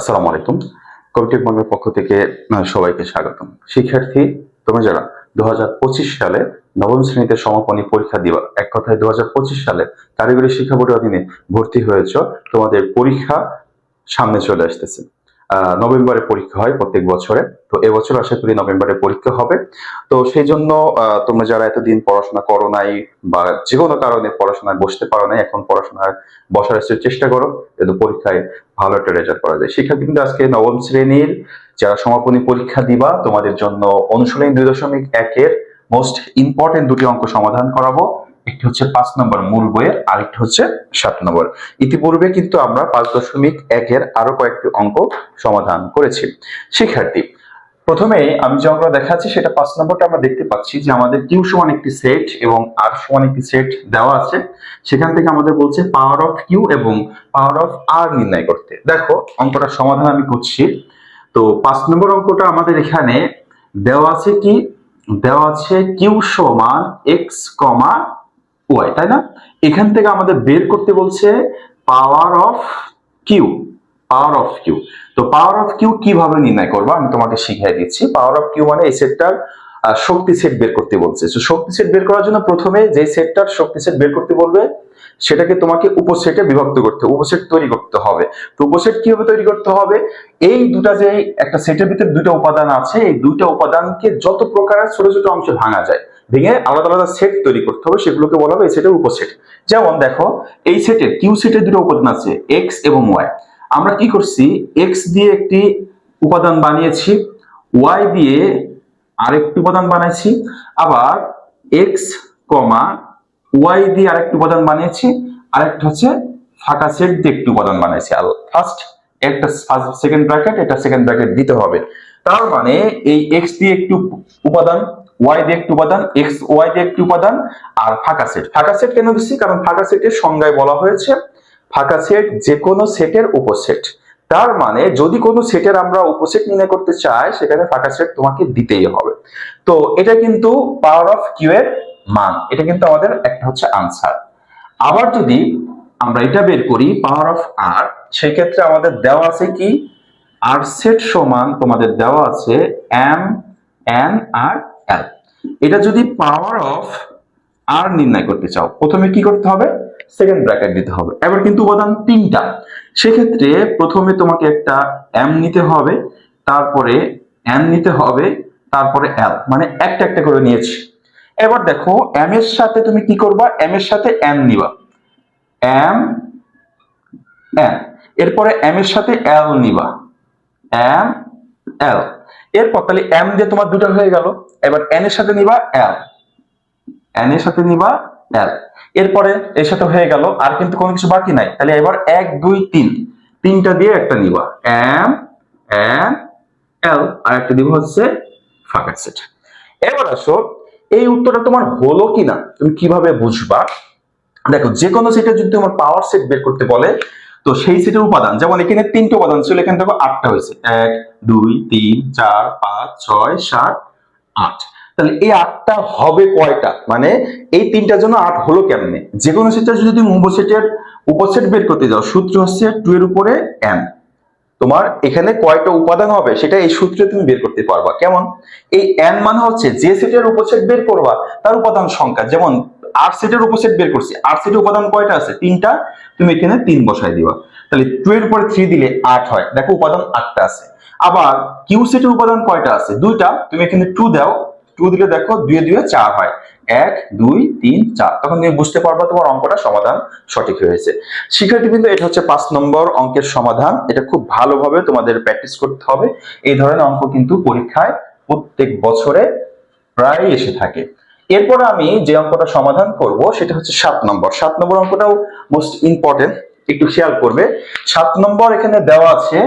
আসসালামু আলাইকুম। কমিটিভ বাংলার পক্ষ থেকে সবাইকে স্বাগতম। শিক্ষার্থী, তোমরা যারা দু হাজার পঁচিশ সালে নবম শ্রেণীতে সমাপনী পরীক্ষা দিবা, এক কথায় দু হাজার পঁচিশ সালে কারিগরি শিক্ষা বোর্ডের অধীনে ভর্তি হয়েছ, তোমাদের পরীক্ষা সামনে চলে আসতেছে। নভেম্বরে পরীক্ষা হয় প্রত্যেক বছরে। তো এবছর আশা করি নভেম্বরে পরীক্ষা হবে। তো সেই জন্য তোমরা যারা এতদিন পড়াশোনা করো নাই বা যে কোনো কারণে পড়াশোনায় বসতে পারো নাই, এখন পড়াশোনায় বসার চেষ্টা করো যাতে পরীক্ষায় ভালো একটা রেজাল্ট করা যায়। শিক্ষার্থী কিন্তু আজকে নবম শ্রেণির যারা সমাপনী পরীক্ষা দিবা, তোমাদের জন্য অনুশীলনী দুই দশমিক একের মোস্ট ইম্পর্টেন্ট দুটি অঙ্ক সমাধান করাবো। একটি হচ্ছে পাঁচ নম্বর মূল বইয়ের, আরেকটি হচ্ছে সাত নম্বর। ইতিপূর্বে কিন্তু আমরা পাঁচ দশমিক একের আরও কয়েকটি অঙ্ক সমাধান করেছি। শিক্ষার্থী প্রথমে আমি যে অঙ্কটা দেখাচ্ছি, সেটা পাঁচ নম্বরটা আমরা দেখতে পাচ্ছি যে আমাদের কিউ সমান একটি সেট এবং আর সমান একটি সেট দেওয়া আছে। সেখান থেকে আমাদের বলছে পাওয়ার অফ কিউ এবং পাওয়ার অফ আর নির্ণয় করতে। দেখো, অঙ্কটা সমাধান আমি করছি। তো পাঁচ নম্বর অঙ্কটা আমাদের এখানে দেওয়া আছে কি? দেওয়া আছে কিউ সমান এক্স কমা ওয়াই, তাই না? এখান থেকে আমাদের বের করতে বলছে power of Q power of Q তো পাওয়ার অফ কিউ কীভাবে নির্ণয় করব? আমি তোমাকে শিখিয়ে দিচ্ছি। পাওয়ার অফ কিউ মানে এই সেটটার শক্তি সেট বের করতে বলছে। তো শক্তি সেট বের করার জন্য প্রথমে যে সেটটার শক্তি সেট বের করতে বলবে, সেটাকে তোমাকে উপসেটে বিভক্ত করতে, উপসেট তৈরি করতে হবে। তো উপসেট কীভাবে তৈরি করতে হবে? এই দুটা যে একটা সেটের ভিতরে দুটো উপাদান আছে, এই দুইটা উপাদানকে যত প্রকারের ছোট ছোট অংশে ভাঙা যায়। ভেঙে আলাদা আলাদা সেট তৈরি করতে হবে, সেগুলোকে বলা হবে এই সেটের উপসেট যেমন দেখো, এই সেটের কিউ সেটের দুটো উপাদান আছে এক্স এবং ওয়াই আমরা কি করছি? এক্স দিয়ে একটি উপাদান বানিয়েছি ওয়াই দিয়ে আরেকটি উপাদান বানাইছি, আবার এক্স কমা ওয়াই দিয়ে আরেকটি উপাদান বানিয়েছি, আরেকটা হচ্ছে ফাঁকা সেট দিয়ে একটি উপাদান বানাইছি আর ফার্স্ট একটা সেকেন্ড ব্র্যাকেট এটা সেকেন্ড ব্র্যাকেট দিতে হবে। তার মানে এই এক্স দিয়ে একটি উপাদান ওয়াই দিয়ে একটি উপাদান এক্স ওয়াই দিয়ে একটি উপাদান আর ফাঁকা সেট। ফাঁকা সেট কেন দিচ্ছি কারণ ফাঁকা সেটের সংজ্ঞায় বলা হয়েছে, ফাঁকা সেট যে কোনো সেটের উপসেট তার মানে যদি কোনো সেটের আমরা উপসেট নির্ণয় করতে চাই, সেখানে ফাঁকা সেট তোমাকে দিতেই হবে। তো এটা কিন্তু পাওয়ার অফ কিউ এর মান। এটা কিন্তু আমাদের একটা হচ্ছে আনসার আবার যদি আমরা এটা বের করি পাওয়ার অফ আর সেই ক্ষেত্রে আমাদের দেওয়া আছে কি? আর সেট সমান তোমাদের দেওয়া আছে এম এন আর এল এটা যদি পাওয়ার অফ আর নির্ণয় করতে চাও, প্রথমে কি করতে হবে? সেকেন্ড ব্র্যাকেট দিতে হবে। এবার কিন্তু উপাদান তিনটা। সেক্ষেত্রে প্রথমে তোমাকে একটা এম নিতে হবে, তারপরে এন নিতে হবে, তারপরে এল মানে একটা একটা করে নিয়েছি। এবার দেখো এম এর সাথে তুমি কি করবা? এম এর সাথে এন নিবা। এম এন এরপরে এম এর সাথে এল নিবা। এম এল এরপর তাহলে এম দিয়ে তোমার দুটো হয়ে গেল। এবার এন এর সাথে নিবা এল এন এর সাথে নিবা এল এরপরে এর সাথে হয়ে গেল, আর কিন্তু কোনো কিছু বাকি নাই। তাহলে এবার এক, দুই, তিন। তিনটা দিয়ে একটা নিবা। এম এন এল আর একটা দিব হচ্ছে ফাঁকা সেট। এবার আসো, এই উত্তরটা তোমার হলো কিনা, তুমি কীভাবে বুঝবা? দেখো যে কোনো সেটে যদি তোমার পাওয়ার সেট বের করতে বলে তো সেই সেটের উপাদান, যেমন এখানে তিনটে উপাদান ছিল, এখানে দেখো আটটা হয়েছে। এক, দুই, তিন, চার, পাঁচ, ছয়, সাত, আট। তাহলে এই আটটা হবে কয়টা? মানে এই তিনটার জন্য আট হলো কেমনে? যে কোনো সেটের যদি তুমি উপসেটের উপসেট বের করতে যাও, সূত্র হচ্ছে টু এর উপরে এন তোমার এখানে কয়টা উপাদান হবে সেটা এই সূত্রে তুমি বের করতে পারবা। কেমন? এই এন মানে হচ্ছে যে সেটের উপসেট বের করবা, তার উপাদান সংখ্যা। যেমন আর সেটের উপসেট বের করছি। আর সেটের উপাদান কয়টা আছে? তিনটা। তুমি এখানে তিন বসাই দিবা। তাহলে টু এর উপরে থ্রি দিলে আট হয়। দেখো উপাদান আটটা আছে। আবার কিউ সেটের উপাদান কয়টা আছে? দুইটা। তুমি এখানে টু দাও। টু দিলে দেখো দুয়ে দুয়ে চার হয়। এক, দুই, তিন, চার। তখন তুমি বুঝতে পারবা তোমার অঙ্কটা সমাধান সঠিক হয়েছে। শিক্ষার্থী কিন্তু এটা হচ্ছে পাঁচ নম্বর অঙ্কের সমাধান। এটা খুব ভালোভাবে তোমাদের প্র্যাকটিস করতে হবে। এই ধরনের অঙ্ক কিন্তু পরীক্ষায় প্রত্যেক বছরে প্রায় এসে থাকে। এরপর আমি যে অঙ্কটা সমাধান করব, সেটা হচ্ছে সাত নম্বর। সাত নম্বর অঙ্কটাও মোস্ট ইম্পর্টেন্ট একটু খেয়াল করবে। সাত নম্বর এখানে দেওয়া আছে,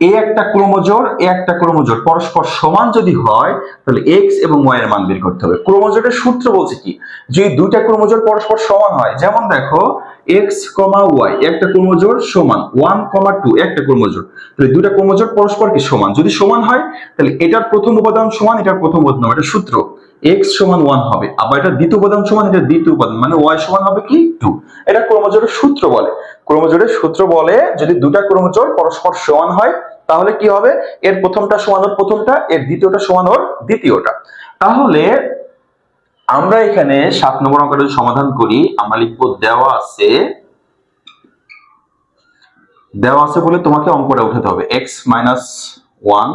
এ একটা ক্রোমোজোর, এ একটা ক্রোমোজোর। পরস্পর সমান যদি হয়, তাহলে এক্স এবং ওয়াই এর মান বের করতে হবে। ক্রোমোজোরের সূত্র বলছে কি? যে দুইটা ক্রোমোজোর পরস্পর সমান হয়, যেমন দেখো এক্স কমা ওয়াই একটা ক্রোমোজোর সমান ওয়ান কমা টু একটা ক্রোমোজোর। তাহলে দুইটা ক্রোমোজোর পরস্পর কি সমান? যদি সমান হয়, তাহলে এটার প্রথম উপাদান সমান, এটার প্রথম উপাদান এটা সূত্র। এক্স সমান ওয়ান হবে। আবার এটা দ্বিতীয় উপাদান সমান, এটা দ্বিতীয় উপাদান মানে ওয়াই সমান হবে কি? টু এটা ক্রোমোজোরের সূত্র বলে। ক্রোমোজোরের সূত্র বলে যদি দুটা ক্রোমোজোর পরস্পর সমান হয়, তাহলে কি হবে? এর প্রথমটা সমান ওর প্রথমটা, এর দ্বিতীয়টা সমান ওর দ্বিতীয়টা। তাহলে আমরা এখানে সাত নম্বর অঙ্কটা যদি সমাধান করি, আমরা লিখব দেওয়া আছে দেওয়া আছে বলে তোমাকে অঙ্কটা উঠাতে হবে। মাইনাস ওয়ান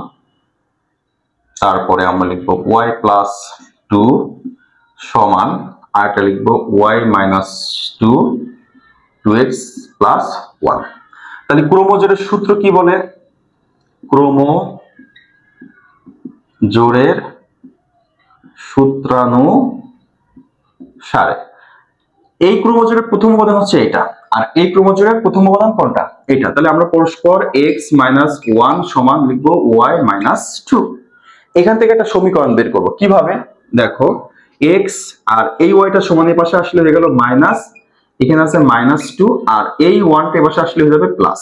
তারপরে আমরা লিখব ওয়াই প্লাস টু সমান, আরেকটা লিখব, Y minus two two X plus one. তাহলে ক্রোমোজোরের সূত্র কি বলে? ক্রোমো জোরের সূত্রানুসারে। এই ক্রোমোজোরের প্রথম উপাদান হচ্ছে এটা। আর এই ক্রোমোজোরের প্রথম উপাদান কোনটা? এটা। তাহলে আমরা পরস্পর এক্স মাইনাস ওয়ান সমান লিখব, ওয়াই মাইনাস টু। এখান থেকে একটা সমীকরণ বের করব। কীভাবে? দেখো এক্স আর এই ওয়াইটা সমানের পাশে আসলে হয়ে গেল মাইনাস এখানে আছে মাইনাস টু আর এই ওয়ানটা পাশে আসলে হয়ে যাবে প্লাস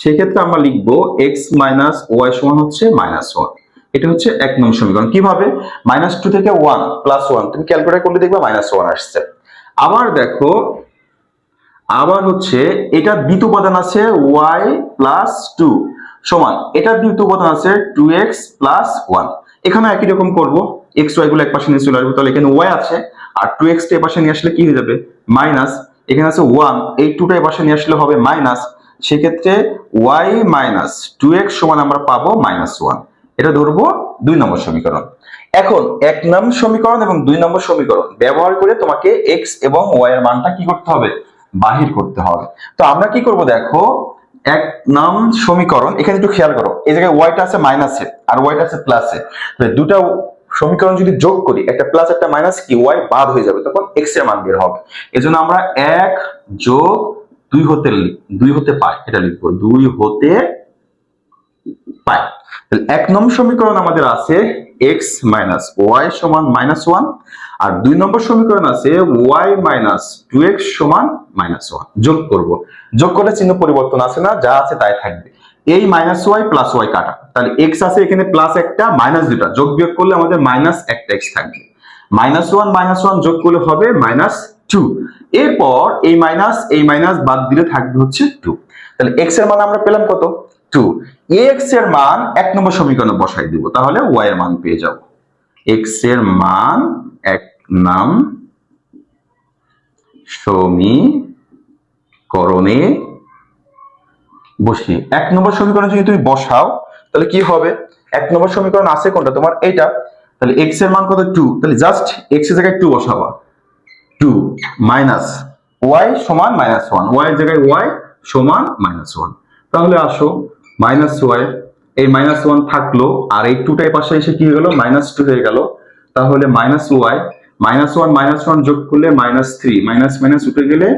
সেক্ষেত্রে আমরা লিখব এক্স মাইনাস ওয়াই সমান হচ্ছে মাইনাস ওয়ান এটা হচ্ছে এক নম্বর সমীকরণ। কীভাবে? মাইনাস টু থেকে ওয়ান প্লাস ওয়ান তুমি ক্যালকুলেট করলে দেখবে মাইনাস ওয়ান আসছে। আবার দেখো, আবার হচ্ছে এটা দ্বিতীয় উপাদান আছে ওয়াই প্লাস টু সমান, এটা দ্বিতীয় উপাদান আছে টু এক্স প্লাস ওয়ান এখানে একই রকম করব। এক্স ওয়াই গুলো এক পাশে নিয়ে চলে আসব। তাহলে এখানে ওয়াই আছে, আর টু এক্স টা পাশে নিয়ে আসলে কি হয়ে যাবে? মাইনাস এখানে আছে ওয়ান এই টুটা পাশে নিয়ে আসলে হবে মাইনাস সেক্ষেত্রে ওয়াই মাইনাস টু এক্স সমান আমরা পাবো মাইনাস ওয়ান এটা ধরবো দুই নম্বর সমীকরণ। এখন, এক নম্বর সমীকরণ এবং দুই নম্বর সমীকরণ। ব্যবহার করে তোমাকে এক্স এবং ওয়াই এর মানটা কি করতে হবে? বাহির করতে হবে। তো আমরা কি করব দেখো? এক নাম সমীকরণ, এখানে একটু খেয়াল করো। এই জায়গায় ওয়াইটা আছে মাইনাসে আর ওয়াইটা আছে প্লাসে দুটা সমীকরণ যদি যোগ করি, একটা প্লাস একটা মাইনাস কি ওয়াই বাদ হয়ে যাবে, তখন এক্সের মান বের হবে। এজন্য আমরা এক যোগ দুই হতে দুই হতে পাই, এটা লিখব, দুই হতে পাই। তাহলে এক নম্বর সমীকরণ আমাদের আছে এক্স মাইনাস ওয়াই সমান মাইনাস ওয়ান আর দুই নম্বর সমীকরণ আছে ওয়াই মাইনাস টু এক্স সমান মাইনাস ওয়ান যোগ করব। যোগ করলে চিহ্ন পরিবর্তন আছে না, যা আছে তাই থাকবে। এই মাইনাস ওয়াই প্লাস ওয়াই কাটা। তাহলে এক্স আছে এখানে প্লাস একটা মাইনাস দুটা যোগ বিয়োগ করলে আমাদের মাইনাস একটা এক্স থাকবে। মাইনাস ওয়ান মাইনাস ওয়ান যোগ করলে হবে মাইনাস টু এরপর এই মাইনাস এই মাইনাস বাদ দিলে থাকবে হচ্ছে টু তাহলে এক্সের মান আমরা পেলাম কত? টু এক্সের মান এক নম্বর সমীকরণে বসাই দিব, তাহলে ওয়াই এর মান পেয়ে যাব। এক্সের মান এক নাম সমীকরণে বসিয়ে, এক নম্বর সমীকরণে যদি তুমি বসাও, তাহলে কি হবে? এক নম্বর সমীকরণ আছে কোনটা? তোমার এইটা। তাহলে এক্সের মান কত? টু তাহলে জাস্ট এক্সের জায়গায় টু বসাবা। টু মাইনাস ওয়াই সমান মাইনাস ওয়ান ওয়াই এর জায়গায় ওয়াই সমান মাইনাস ওয়ান তাহলে আসো মাইনাস ওয়াই এই মাইনাস ওয়ান থাকল, আর এই টুটাই পাশে এসে কি হয়ে গেল? মাইনাস টু হয়ে গেল। তাহলে minus Y minus one minus one যোগ করলে মাইনাস থ্রি মাইনাস মাইনাস উঠে গেলে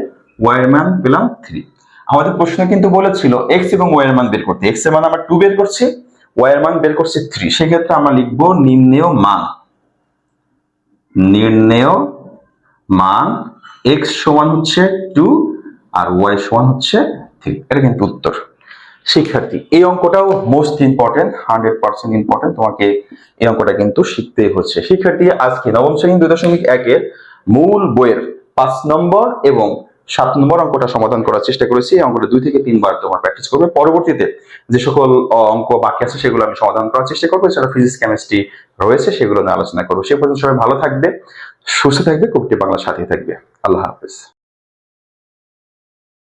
ওয়াই মান পেলাম থ্রি আমাদের প্রশ্ন কিন্তু বলেছিল এক্স এবং ওয়াই মান বের করতে। এক্সের মান আমরা টু বের করছি ওয়াই মান বের করছি থ্রি সেক্ষেত্রে আমরা লিখব নির্ণেয় মান। নির্ণেয় মান এক্স সমান হচ্ছে টু আর ওয়াই সমান হচ্ছে থ্রি এটা কিন্তু উত্তর। শিক্ষার্থী। এই অঙ্কটাও most important hundred percent important তোমাকে এই অঙ্কটা কিন্তু শিখতেই হচ্ছে। শিক্ষার্থী, আজকে নবম শ্রেণি দুই দশমিক একের মূল বইয়ের পাঁচ নম্বর এবং সাত নম্বর অঙ্কটা সমাধান করার চেষ্টা করেছি। এই অঙ্কটা দুই থেকে তিনবার তোমার প্র্যাকটিস করবে। পরবর্তীতে যে সকল অঙ্ক বাকি আছে সেগুলো আমি সমাধান করার চেষ্টা করব। এছাড়া ফিজিক্স কেমিস্ট্রি রয়েছে, সেগুলো নিয়ে আলোচনা করব। সে পর্যন্ত সবাই ভালো থাকবে, সুস্থ থাকবে, কবিটি বাংলার সাথে থাকবে। আল্লাহ হাফেজ।